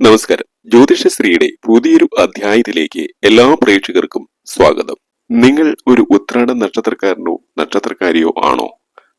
നമസ്കാരം. ജ്യോതിഷശ്രീയുടെ പുതിയൊരു അധ്യായത്തിലേക്ക് എല്ലാ പ്രേക്ഷകർക്കും സ്വാഗതം. നിങ്ങൾ ഒരു ഉത്രാട നക്ഷത്രക്കാരനോ നക്ഷത്രക്കാരിയോ ആണോ?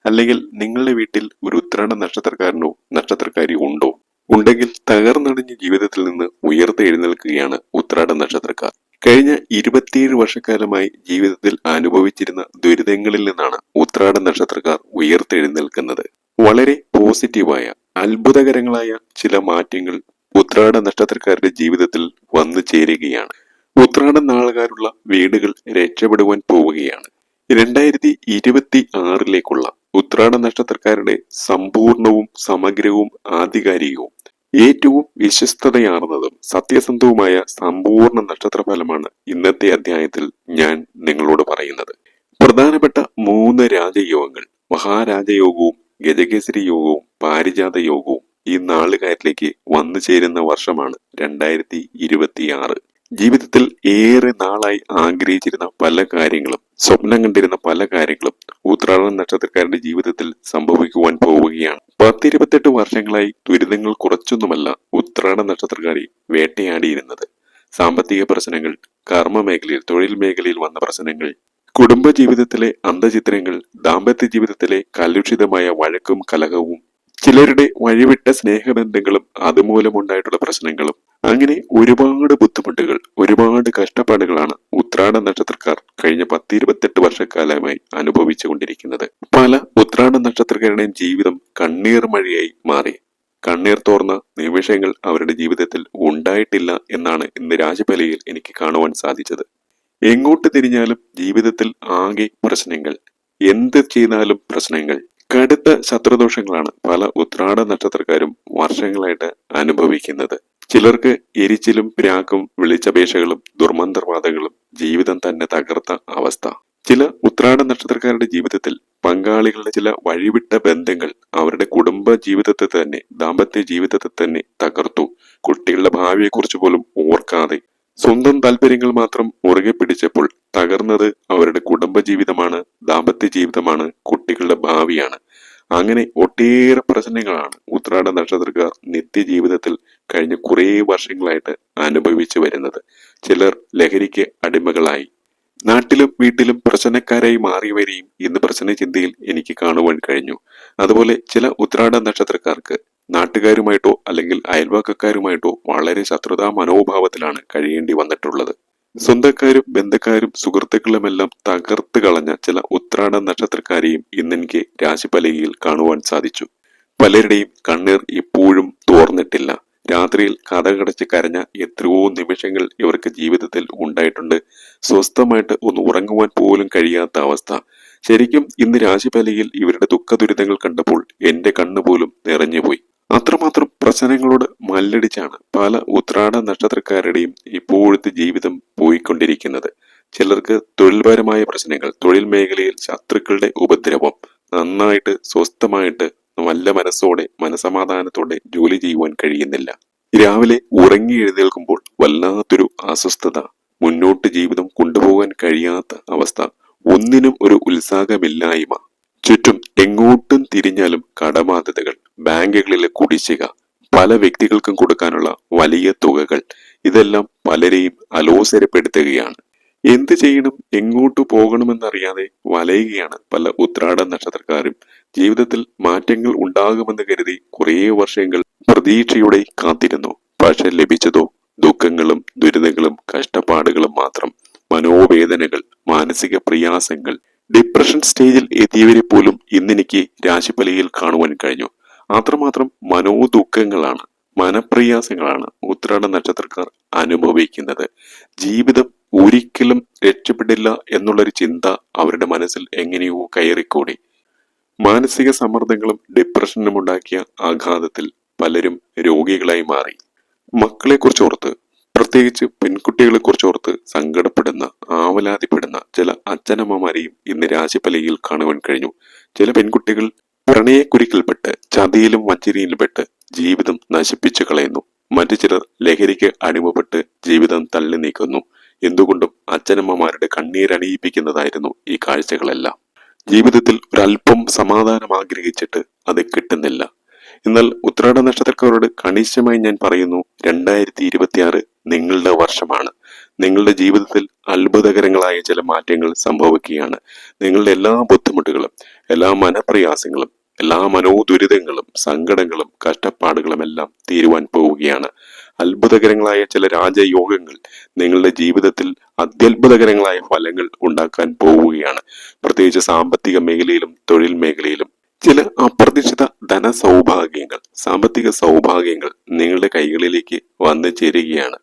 അല്ലെങ്കിൽ നിങ്ങളുടെ വീട്ടിൽ ഒരു ഉത്രാട നക്ഷത്രക്കാരനോ നക്ഷത്രക്കാരിയോ ഉണ്ടോ? ഉണ്ടെങ്കിൽ തകർന്നടിഞ്ഞ ജീവിതത്തിൽ നിന്ന് ഉയർത്തെഴുന്നേൽക്കുകയാണ് ഉത്രാട നക്ഷത്രക്കാർ. കഴിഞ്ഞ ഇരുപത്തിയേഴ് വർഷക്കാലമായി ജീവിതത്തിൽ അനുഭവിച്ചിരുന്ന ദുരിതങ്ങളിൽ നിന്നാണ് ഉത്രാട നക്ഷത്രക്കാർ ഉയർത്തെഴുന്നേൽക്കുന്നത്. വളരെ പോസിറ്റീവായ അത്ഭുതകരങ്ങളായ ചില മാറ്റങ്ങൾ ഉത്രാട നക്ഷത്രക്കാരുടെ ജീവിതത്തിൽ വന്നു ചേരുകയാണ്. ഉത്രാട നാളുകാരുള്ള വീടുകൾ രക്ഷപ്പെടുവാൻ പോവുകയാണ്. രണ്ടായിരത്തി ഇരുപത്തി ആറിലേക്കുള്ള ഉത്രാട നക്ഷത്രക്കാരുടെ സമ്പൂർണവും സമഗ്രവും ആധികാരികവും ഏറ്റവും വിശ്വസ്തതയാർന്നതും സത്യസന്ധവുമായ സമ്പൂർണ നക്ഷത്രഫലമാണ് ഇന്നത്തെ അധ്യായത്തിൽ ഞാൻ നിങ്ങളോട് പറയുന്നത്. പ്രധാനപ്പെട്ട മൂന്ന് രാജയോഗങ്ങൾ മഹാരാജയോഗവും ഗജകേസരി യോഗവും പാരിജാത യോഗവും ഈ നാളുകാരിലേക്ക് വന്നു ചേരുന്ന വർഷമാണ് രണ്ടായിരത്തി ഇരുപത്തിയാറ്. ജീവിതത്തിൽ ഏറെ നാളായി ആഗ്രഹിച്ചിരുന്ന പല കാര്യങ്ങളും സ്വപ്നം കണ്ടിരുന്ന പല കാര്യങ്ങളും ഉത്രാട നക്ഷത്രക്കാരുടെ ജീവിതത്തിൽ സംഭവിക്കുവാൻ പോവുകയാണ്. പത്തിരുപത്തെട്ട് വർഷങ്ങളായി ദുരിതങ്ങൾ കുറച്ചൊന്നുമല്ല ഉത്രാട നക്ഷത്രക്കാരി വേട്ടയാടിയിരുന്നത്. സാമ്പത്തിക പ്രശ്നങ്ങൾ കർമ്മ മേഖലയിൽ തൊഴിൽ മേഖലയിൽ വന്ന പ്രശ്നങ്ങൾ കുടുംബ ജീവിതത്തിലെ അന്തചിത്രങ്ങൾ ദാമ്പത്യ ജീവിതത്തിലെ കലുഷിതമായ വഴക്കും കലഹവും ചിലരുടെ വഴിവിട്ട സ്നേഹബന്ധങ്ങളും അതുമൂലമുണ്ടായിട്ടുള്ള പ്രശ്നങ്ങളും. അങ്ങനെ ഒരുപാട് ബുദ്ധിമുട്ടുകൾ ഒരുപാട് കഷ്ടപ്പാടുകളാണ് ഉത്രാട നക്ഷത്രക്കാർ കഴിഞ്ഞ പത്തിരുപത്തെട്ട് വർഷക്കാലമായി അനുഭവിച്ചുകൊണ്ടിരിക്കുന്നത് പല ഉത്രാട നക്ഷത്രക്കാരുടെയും ജീവിതം കണ്ണീർ മഴയായി മാറി. കണ്ണീർ തോർന്ന നിമിഷങ്ങൾ അവരുടെ ജീവിതത്തിൽ ഉണ്ടായിട്ടില്ല എന്നാണ് ഇന്ന് രാജപലയിൽ എനിക്ക് കാണുവാൻ സാധിച്ചത്. എങ്ങോട്ട് തിരിഞ്ഞാലും ജീവിതത്തിൽ ആകെ പ്രശ്നങ്ങൾ. എന്ത് ചെയ്താലും പ്രശ്നങ്ങൾ. കടുത്ത ശത്രുദോഷങ്ങളാണ് പല ഉത്രാട നക്ഷത്രക്കാരും വർഷങ്ങളായിട്ട് അനുഭവിക്കുന്നത്. ചിലർക്ക് എരിച്ചിലും പ്രാക്കും വിളിച്ചപേക്ഷകളും ദുർമന്ത്രവാദങ്ങളും ജീവിതം തന്നെ തകർത്ത അവസ്ഥ. ചില ഉത്രാട നക്ഷത്രക്കാരുടെ ജീവിതത്തിൽ പങ്കാളികളുടെ ചില വഴിവിട്ട ബന്ധങ്ങൾ അവരുടെ കുടുംബ ജീവിതത്തെ തന്നെ ദാമ്പത്യ ജീവിതത്തെ തന്നെ തകർത്തു. കുട്ടികളുടെ ഭാവിയെക്കുറിച്ച് പോലും ഓർക്കാതെ. സ്വന്തം താല്പര്യങ്ങൾ മാത്രം മുറുകെ പിടിച്ചപ്പോൾ തകർന്നത് അവരുടെ കുടുംബ ജീവിതമാണ് ദാമ്പത്യ ജീവിതമാണ് കുട്ടികളുടെ ഭാവിയാണ്. അങ്ങനെ ഒട്ടേറെ പ്രശ്നങ്ങളാണ് ഉത്രാട നക്ഷത്രക്കാർ നിത്യജീവിതത്തിൽ കഴിഞ്ഞ കുറേ വർഷങ്ങളായിട്ട് അനുഭവിച്ചു വരുന്നത്. ചിലർ ലഹരിക്ക് അടിമകളായി. നാട്ടിലും വീട്ടിലും പ്രശ്നക്കാരായി മാറിയവരെയും ഇന്ന് പ്രശ്ന ചിന്തയിൽ എനിക്ക് കാണുവാൻ കഴിഞ്ഞു. അതുപോലെ ചില ഉത്രാട നക്ഷത്രക്കാർക്ക് നാട്ടുകാരുമായിട്ടോ അല്ലെങ്കിൽ അയൽവാക്കക്കാരുമായിട്ടോ വളരെ ശത്രുതാ മനോഭാവത്തിലാണ് കഴിയേണ്ടി വന്നിട്ടുള്ളത്. സ്വന്തക്കാരും ബന്ധക്കാരും സുഹൃത്തുക്കളുമെല്ലാം തകർത്ത് കളഞ്ഞ ചില ഉത്രാട നക്ഷത്രക്കാരെയും ഇന്നെനിക്ക് രാശിപലകയിൽ കാണുവാൻ സാധിച്ചു. പലരുടെയും കണ്ണീർ ഇപ്പോഴും തോർന്നിട്ടില്ല. രാത്രിയിൽ കഥകടച്ച് കരഞ്ഞ എത്രയോ നിമിഷങ്ങൾ ഇവർക്ക് ജീവിതത്തിൽ ഉണ്ടായിട്ടുണ്ട്. സ്വസ്ഥമായിട്ട് ഒന്ന് ഉറങ്ങുവാൻ പോലും കഴിയാത്ത അവസ്ഥ. ശരിക്കും ഇന്ന് രാശിപലയിൽ ഇവരുടെ ദുഃഖ ദുരിതങ്ങൾ കണ്ടപ്പോൾ എന്റെ കണ്ണുപോലും നിറഞ്ഞുപോയി. അത്രമാത്രം പ്രശ്നങ്ങളോട് മല്ലടിച്ചാണ് പല ഉത്രാട നക്ഷത്രക്കാരുടെയും ഇപ്പോഴത്തെ ജീവിതം പോയിക്കൊണ്ടിരിക്കുന്നത്. ചിലർക്ക് തൊഴിൽപരമായ പ്രശ്നങ്ങൾ തൊഴിൽ മേഖലയിൽ ശത്രുക്കളുടെ ഉപദ്രവം നന്നായിട്ട് സ്വസ്ഥമായിട്ട് നല്ല മനസ്സോടെ മനസമാധാനത്തോടെ ജോലി ചെയ്യുവാൻ കഴിയുന്നില്ല. രാവിലെ ഉറങ്ങി എഴുന്നേൽക്കുമ്പോൾ വല്ലാത്തൊരു അസ്വസ്ഥത മുന്നോട്ട് ജീവിതം കൊണ്ടുപോകാൻ കഴിയാത്ത അവസ്ഥ ഒന്നിനും ഒരു ഉത്സാഹമില്ലായ്മ. ചുറ്റും എങ്ങോട്ടും തിരിഞ്ഞാലും കടബാധ്യതകൾ ബാങ്കുകളിലെ കുടിശ്ശിക പല വ്യക്തികൾക്കും കൊടുക്കാനുള്ള വലിയ തുകകൾ ഇതെല്ലാം പലരെയും അലോസരപ്പെടുത്തുകയാണ്. എന്ത് ചെയ്യണം എങ്ങോട്ട് പോകണമെന്നറിയാതെ വലയുകയാണ് പല ഉത്രാട നക്ഷത്രക്കാരും. ജീവിതത്തിൽ മാറ്റങ്ങൾ ഉണ്ടാകുമെന്ന് കരുതി കുറേ വർഷങ്ങൾ പ്രതീക്ഷയോടെ കാത്തിരുന്നു. പക്ഷെ ലഭിച്ചതോ? ദുഃഖങ്ങളും ദുരിതങ്ങളും കഷ്ടപ്പാടുകളും മാത്രം. മനോവേദനകൾ മാനസിക പ്രയാസങ്ങൾ. ഡിപ്രഷൻ സ്റ്റേജിൽ എത്തിയവരെ പോലും ഇന്നെനിക്ക് രാശിഫലയിൽ കാണുവാൻ കഴിഞ്ഞു. അത്രമാത്രം മനോദുഃഖങ്ങളാണ് മനപ്രയാസങ്ങളാണ് ഉത്രാട നക്ഷത്രക്കാർ അനുഭവിക്കുന്നത്. ജീവിതം ഒരിക്കലും രക്ഷപ്പെടില്ല എന്നുള്ളൊരു ചിന്ത അവരുടെ മനസ്സിൽ എങ്ങനെയോ കയറിക്കൂടി. മാനസിക സമ്മർദ്ദങ്ങളും ഡിപ്രഷനും ഉണ്ടാക്കിയ ആഘാതത്തിൽ പലരും രോഗികളായി മാറി. മക്കളെ കുറിച്ചോർത്ത് പ്രത്യേകിച്ച് പെൺകുട്ടികളെ കുറിച്ചോർത്ത് സങ്കടപ്പെടുന്ന ആവലാതിപ്പെടുന്ന ചില അച്ഛനമ്മമാരെയും ഇന്ന് രാശിപ്പലയിൽ കാണുവാൻ കഴിഞ്ഞു. ചില പെൺകുട്ടികൾ പ്രണയക്കുരുക്കിൽപ്പെട്ട് ചതിയിലും വഞ്ചിരിയിലും പെട്ട് ജീവിതം നശിപ്പിച്ചു കളയുന്നു. മറ്റു ചിലർ ലഹരിക്ക് അടിമപ്പെട്ട് ജീവിതം തള്ളി നീക്കുന്നു. എന്തുകൊണ്ടും അച്ഛനമ്മമാരുടെ കണ്ണീരണിയിപ്പിക്കുന്നതായിരുന്നു ഈ കാഴ്ചകളെല്ലാം. ജീവിതത്തിൽ ഒരല്പം സമാധാനം ആഗ്രഹിച്ചിട്ട് അത് കിട്ടുന്നില്ല. എന്നാൽ ഉത്രാട നക്ഷത്രക്കാരോട് കണിശമായി ഞാൻ പറയുന്നു രണ്ടായിരത്തി ഇരുപത്തിയാറ് നിങ്ങളുടെ വർഷമാണ്. നിങ്ങളുടെ ജീവിതത്തിൽ അത്ഭുതകരങ്ങളായ ചില മാറ്റങ്ങൾ സംഭവിക്കുകയാണ്. നിങ്ങളുടെ എല്ലാ ബുദ്ധിമുട്ടുകളും എല്ലാ മനപ്രയാസങ്ങളും എല്ലാ മനോദുരിതങ്ങളും സങ്കടങ്ങളും കഷ്ടപ്പാടുകളും എല്ലാം തീരുവാൻ പോവുകയാണ്. അത്ഭുതകരങ്ങളായ ചില രാജയോഗങ്ങൾ നിങ്ങളുടെ ജീവിതത്തിൽ അത്യത്ഭുതകരങ്ങളായ ഫലങ്ങൾ ഉണ്ടാക്കാൻ പോവുകയാണ്. പ്രത്യേകിച്ച് സാമ്പത്തിക മേഖലയിലും തൊഴിൽ മേഖലയിലും ചില അപ്രതീക്ഷിത ധന സൗഭാഗ്യങ്ങൾ സാമ്പത്തിക സൗഭാഗ്യങ്ങൾ നിങ്ങളുടെ കൈകളിലേക്ക് വന്നു ചേരുകയാണ്.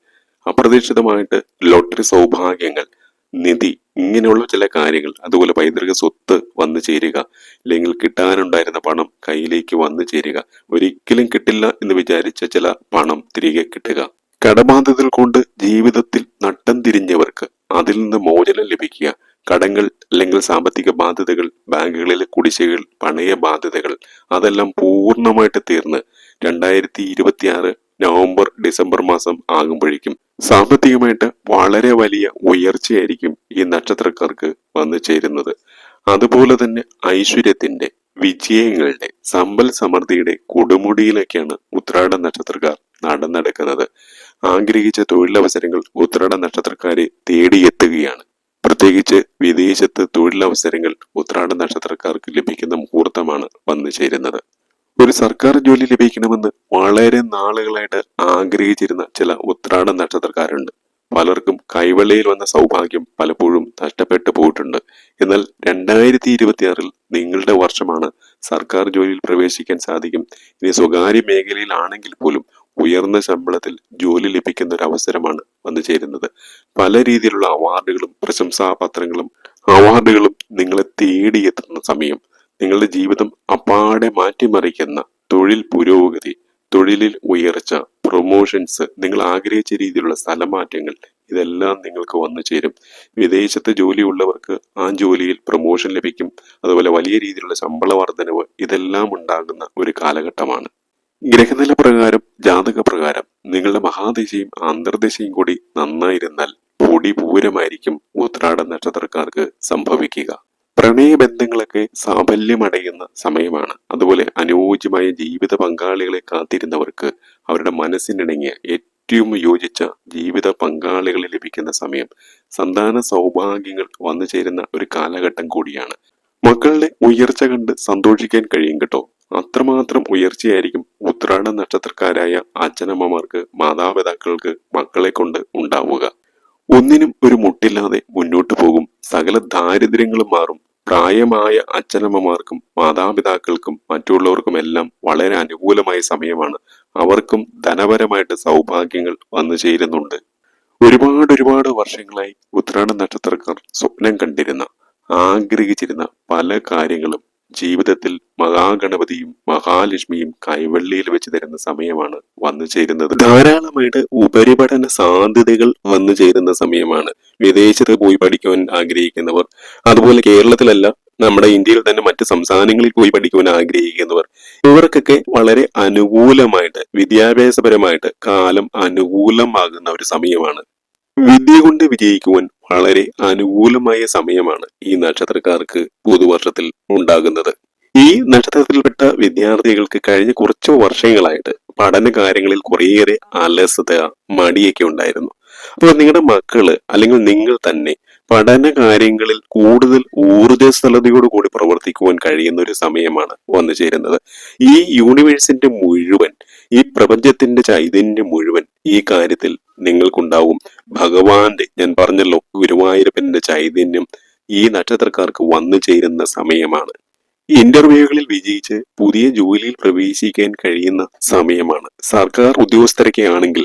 അപ്രതീക്ഷിതമായിട്ട് ലോട്ടറി സൗഭാഗ്യങ്ങൾ നിധി ഇങ്ങനെയുള്ള ചില കാര്യങ്ങൾ അതുപോലെ പൈതൃക സ്വത്ത് വന്നു ചേരുക അല്ലെങ്കിൽ കിട്ടാനുണ്ടായിരുന്ന പണം കയ്യിലേക്ക് വന്നു ചേരുക ഒരിക്കലും കിട്ടില്ല എന്ന് വിചാരിച്ച ചില പണം തിരികെ കിട്ടുക. കടബാധ്യതകൾ കൊണ്ട് ജീവിതത്തിൽ നട്ടം തിരിഞ്ഞവർക്ക് അതിൽ നിന്ന് മോചനം ലഭിക്കുക. കടങ്ങൾ അല്ലെങ്കിൽ സാമ്പത്തിക ബാധ്യതകൾ ബാങ്കുകളിലെ കുടിശ്ശികൾ പണയ ബാധ്യതകൾ അതെല്ലാം പൂർണമായിട്ട് തീർന്ന് രണ്ടായിരത്തി ഇരുപത്തിയാറ് നവംബർ ഡിസംബർ മാസം ആകുമ്പോഴേക്കും സാമ്പത്തികമായിട്ട് വളരെ വലിയ ഉയർച്ചയായിരിക്കും ഈ നക്ഷത്രക്കാർക്ക് വന്നു ചേരുന്നത്. അതുപോലെ തന്നെ ഐശ്വര്യത്തിന്റെ വിജയങ്ങളുടെ സമ്പൽ സമൃദ്ധിയുടെ കൊടുമുടിയിലൊക്കെയാണ് ഉത്രാട നക്ഷത്രക്കാർ നടന്നെടുക്കുന്നത്. ആഗ്രഹിച്ച തൊഴിലവസരങ്ങൾ ഉത്രാട നക്ഷത്രക്കാരെ തേടിയെത്തുകയാണ്. പ്രത്യേകിച്ച് വിദേശത്ത് തൊഴിലവസരങ്ങൾ ഉത്രാട നക്ഷത്രക്കാർക്ക് ലഭിക്കുന്ന മുഹൂർത്തമാണ് വന്നു ചേരുന്നത്. ഒരു സർക്കാർ ജോലി ലഭിക്കണമെന്ന് വളരെ നാളുകളായിട്ട് ആഗ്രഹിച്ചിരുന്ന ചില ഉത്രാട നക്ഷത്രക്കാരുണ്ട്. പലർക്കും കൈവെള്ളയിൽ വന്ന സൗഭാഗ്യം പലപ്പോഴും നഷ്ടപ്പെട്ടു പോയിട്ടുണ്ട്. എന്നാൽ രണ്ടായിരത്തി ഇരുപത്തിയാറിൽ നിങ്ങളുടെ വർഷമാണ് സർക്കാർ ജോലിയിൽ പ്രവേശിക്കാൻ സാധിക്കും. ഇനി സ്വകാര്യ മേഖലയിലാണെങ്കിൽ പോലും ഉയർന്ന ശമ്പളത്തിൽ ജോലി ലഭിക്കുന്ന ഒരു അവസരമാണ് വന്നു ചേരുന്നത്. പല രീതിയിലുള്ള അവാർഡുകളും പ്രശംസാപത്രങ്ങളും അവാർഡുകളും നിങ്ങളെ തേടിയെത്തുന്ന സമയം നിങ്ങളുടെ ജീവിതം അപ്പാടെ മാറ്റിമറിക്കുന്ന തൊഴിൽ പുരോഗതി തൊഴിലിൽ ഉയർച്ച പ്രൊമോഷൻസ് നിങ്ങൾ ആഗ്രഹിച്ച രീതിയിലുള്ള സ്ഥലമാറ്റങ്ങൾ ഇതെല്ലാം നിങ്ങൾക്ക് വന്നു ചേരും. വിദേശത്ത് ജോലിയുള്ളവർക്ക് ആ ജോലിയിൽ പ്രൊമോഷൻ ലഭിക്കും. അതുപോലെ വലിയ രീതിയിലുള്ള ശമ്പള വർധനവ് ഇതെല്ലാം ഉണ്ടാകുന്ന ഒരു കാലഘട്ടമാണ്. ഗ്രഹനില പ്രകാരം ജാതക പ്രകാരം നിങ്ങളുടെ മഹാദശയും അന്തർദശയും കൂടി നന്നായിരുന്നാൽ പൊടി പൂരമായിരിക്കും ഉത്രാട നക്ഷത്രക്കാർക്ക് സംഭവിക്കുക. പ്രണയബന്ധങ്ങളൊക്കെ സാഫല്യമടയുന്ന സമയമാണ്. അതുപോലെ അനുയോജ്യമായ ജീവിത പങ്കാളികളെ കാത്തിരുന്നവർക്ക് അവരുടെ മനസ്സിനിണങ്ങിയ ഏറ്റവും യോജിച്ച ജീവിത പങ്കാളികളെ ലഭിക്കുന്ന സമയം സന്താന സൗഭാഗ്യങ്ങൾ വന്നു ചേരുന്ന ഒരു കാലഘട്ടം കൂടിയാണ്. മക്കളുടെ ഉയർച്ച കണ്ട് സന്തോഷിക്കാൻ കഴിയും കേട്ടോ. അത്രമാത്രം ഉയർച്ചയായിരിക്കും ഉത്രാട നക്ഷത്രക്കാരായ അച്ഛനമ്മമാർക്ക് മാതാപിതാക്കൾക്ക് മക്കളെ കൊണ്ട് ഉണ്ടാവുക. ഒന്നിനും ഒരു മുട്ടില്ലാതെ മുന്നോട്ട് പോകും. സകല ദാരിദ്ര്യങ്ങളും മാറും. പ്രായമായ അച്ഛനമ്മമാർക്കും മാതാപിതാക്കൾക്കും മറ്റുള്ളവർക്കും എല്ലാം വളരെ അനുകൂലമായ സമയമാണ്. അവർക്കും ധനപരമായിട്ട് സൗഭാഗ്യങ്ങൾ വന്നു ചേരുന്നുണ്ട്. ഒരുപാട് ഒരുപാട് വർഷങ്ങളായി ഉത്രാട നക്ഷത്രക്കാർ സ്വപ്നം കണ്ടിരുന്ന ആഗ്രഹിച്ചിരുന്ന പല കാര്യങ്ങളും ജീവിതത്തിൽ മഹാഗണപതിയും മഹാലക്ഷ്മിയും കൈവെള്ളിയിൽ വെച്ച് തരുന്ന സമയമാണ് വന്നു ചേരുന്നത്. ധാരാളമായിട്ട് ഉപരിപഠന സാധ്യതകൾ വന്നു ചേരുന്ന സമയമാണ് വിദേശത്ത് പോയി പഠിക്കുവാൻ ആഗ്രഹിക്കുന്നവർ. അതുപോലെ കേരളത്തിലല്ല നമ്മുടെ ഇന്ത്യയിൽ തന്നെ മറ്റ് സംസ്ഥാനങ്ങളിൽ പോയി പഠിക്കുവാൻ ആഗ്രഹിക്കുന്നവർ. ഇവർക്കൊക്കെ വളരെ അനുകൂലമായിട്ട് വിദ്യാഭ്യാസപരമായിട്ട് കാലം അനുകൂലമാകുന്ന ഒരു സമയമാണ്. വിദ്യ കൊണ്ട് വിജയിക്കുവാൻ വളരെ അനുകൂലമായ സമയമാണ് ഈ നക്ഷത്രക്കാർക്ക് പുതുവർഷത്തിൽ ഉണ്ടാകുന്നത്. ഈ നക്ഷത്രത്തിൽപ്പെട്ട വിദ്യാർത്ഥികൾക്ക് കഴിഞ്ഞ കുറച്ച് വർഷങ്ങളായിട്ട് പഠന കാര്യങ്ങളിൽ കുറേയേറെ അലസത മടിയൊക്കെ ഉണ്ടായിരുന്നു. അപ്പോൾ നിങ്ങളുടെ മക്കൾ അല്ലെങ്കിൽ നിങ്ങൾ തന്നെ പഠന കാര്യങ്ങളിൽ കൂടുതൽ ഊർജസ്വലതയോട് കൂടി പ്രവർത്തിക്കുവാൻ കഴിയുന്ന ഒരു സമയമാണ് വന്നു ചേരുന്നത്. ഈ യൂണിവേഴ്സിന്റെ മുഴുവൻ ഈ പ്രപഞ്ചത്തിന്റെ ചൈതന്യം മുഴുവൻ ഈ കാര്യത്തിൽ നിങ്ങൾക്കുണ്ടാവും. ഭഗവാന്റെ ഞാൻ പറഞ്ഞല്ലോ ഗുരുവായൂരപ്പന്റെ ചൈതന്യം ഈ നക്ഷത്രക്കാർക്ക് വന്നു ചേരുന്ന സമയമാണ്. ഇന്റർവ്യൂകളിൽ വിജയിച്ച് പുതിയ ജോലിയിൽ പ്രവേശിക്കാൻ കഴിയുന്ന സമയമാണ്. സർക്കാർ ഉദ്യോഗസ്ഥരൊക്കെ ആണെങ്കിൽ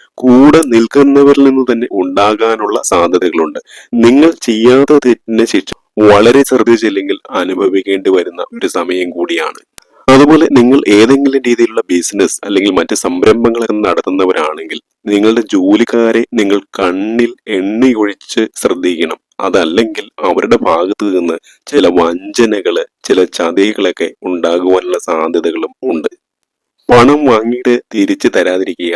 കൂടെ നിൽക്കുന്നവരിൽ നിന്ന് തന്നെ ഉണ്ടാകാനുള്ള സാധ്യതകളുണ്ട്. നിങ്ങൾ ചെയ്യാത്ത തെറ്റിനെ ശിക്ഷ വളരെ ശ്രദ്ധിച്ചില്ലെങ്കിൽ അനുഭവിക്കേണ്ടി വരുന്ന ഒരു സമയം കൂടിയാണ്. അതുപോലെ നിങ്ങൾ ഏതെങ്കിലും രീതിയിലുള്ള ബിസിനസ് അല്ലെങ്കിൽ മറ്റ് സംരംഭങ്ങളൊക്കെ നടത്തുന്നവരാണെങ്കിൽ നിങ്ങളുടെ ജോലിക്കാരെ നിങ്ങൾ കണ്ണിൽ എണ്ണിയൊഴിച്ച് ശ്രദ്ധിക്കണം. അതല്ലെങ്കിൽ അവരുടെ ഭാഗത്ത് നിന്ന് ചില വഞ്ചനകൾ ചില ചതികളൊക്കെ ഉണ്ടാകുവാനുള്ള സാധ്യതകളും ഉണ്ട്. പണം വാങ്ങിയിട്ട് തിരിച്ചു തരാതിരിക്കുക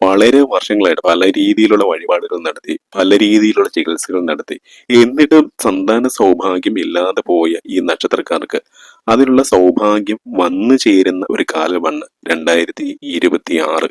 വളരെ വർഷങ്ങളായിട്ട് പല രീതിയിലുള്ള വഴിപാടുകൾ നടത്തി പല രീതിയിലുള്ള ചികിത്സകൾ നടത്തി. എന്നിട്ടും സന്താന സൗഭാഗ്യം ഇല്ലാതെ പോയ ഈ നക്ഷത്രക്കാർക്ക് അതിനുള്ള സൗഭാഗ്യം വന്നു ചേരുന്ന ഒരു കാലമാണ് രണ്ടായിരത്തി ഇരുപത്തി ആറ്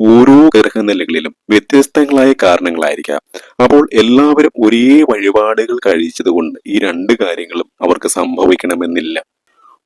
ഓരോ ഗ്രഹനിലകളിലും വ്യത്യസ്തങ്ങളായ കാരണങ്ങളായിരിക്കാം. അപ്പോൾ എല്ലാവരും ഒരേ വഴിപാടുകൾ കഴിച്ചതുകൊണ്ട് ഈ രണ്ട് കാര്യങ്ങളും അവർക്ക് സംഭവിക്കണമെന്നില്ല.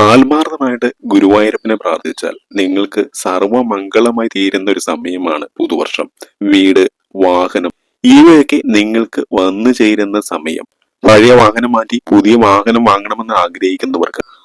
ആത്മാർത്ഥമായിട്ട് ഗുരുവായൂരപ്പനെ പ്രാർത്ഥിച്ചാൽ നിങ്ങൾക്ക് സർവമംഗളമായി തീരുന്ന ഒരു സമയമാണ് പുതുവർഷം. വീട് വാഹനം ഇവയൊക്കെ നിങ്ങൾക്ക് വന്നു ചേരുന്ന സമയം. പഴയ വാഹനം മാറ്റി പുതിയ വാഹനം വാങ്ങണമെന്ന് ആഗ്രഹിക്കുന്നവർക്ക്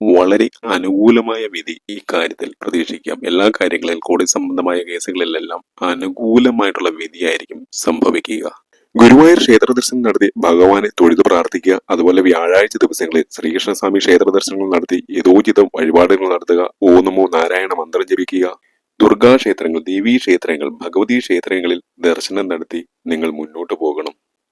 വളരെ അനുകൂലമായ വിധി ഈ കാര്യത്തിൽ പ്രതീക്ഷിക്കാം. എല്ലാ കാര്യങ്ങളിൽ കോടതി സംബന്ധമായ കേസുകളിലെല്ലാം അനുകൂലമായിട്ടുള്ള വിധിയായിരിക്കും സംഭവിക്കുക. ഗുരുവായൂർ ക്ഷേത്ര ദർശനം നടത്തി ഭഗവാനെ തൊഴുതു പ്രാർത്ഥിക്കുക. അതുപോലെ വ്യാഴാഴ്ച ദിവസങ്ങളിൽ ശ്രീകൃഷ്ണസ്വാമി ക്ഷേത്ര ദർശനങ്ങൾ നടത്തി യഥോചിതം വഴിപാടുകൾ നടത്തുക. ഓനമോ നാരായണ മന്ത്രം ജപിക്കുക. ദുർഗാ ക്ഷേത്രങ്ങൾ ദേവീ ക്ഷേത്രങ്ങൾ ഭഗവതി ക്ഷേത്രങ്ങളിൽ ദർശനം നടത്തി നിങ്ങൾ മുന്നോട്ട് പോകണം.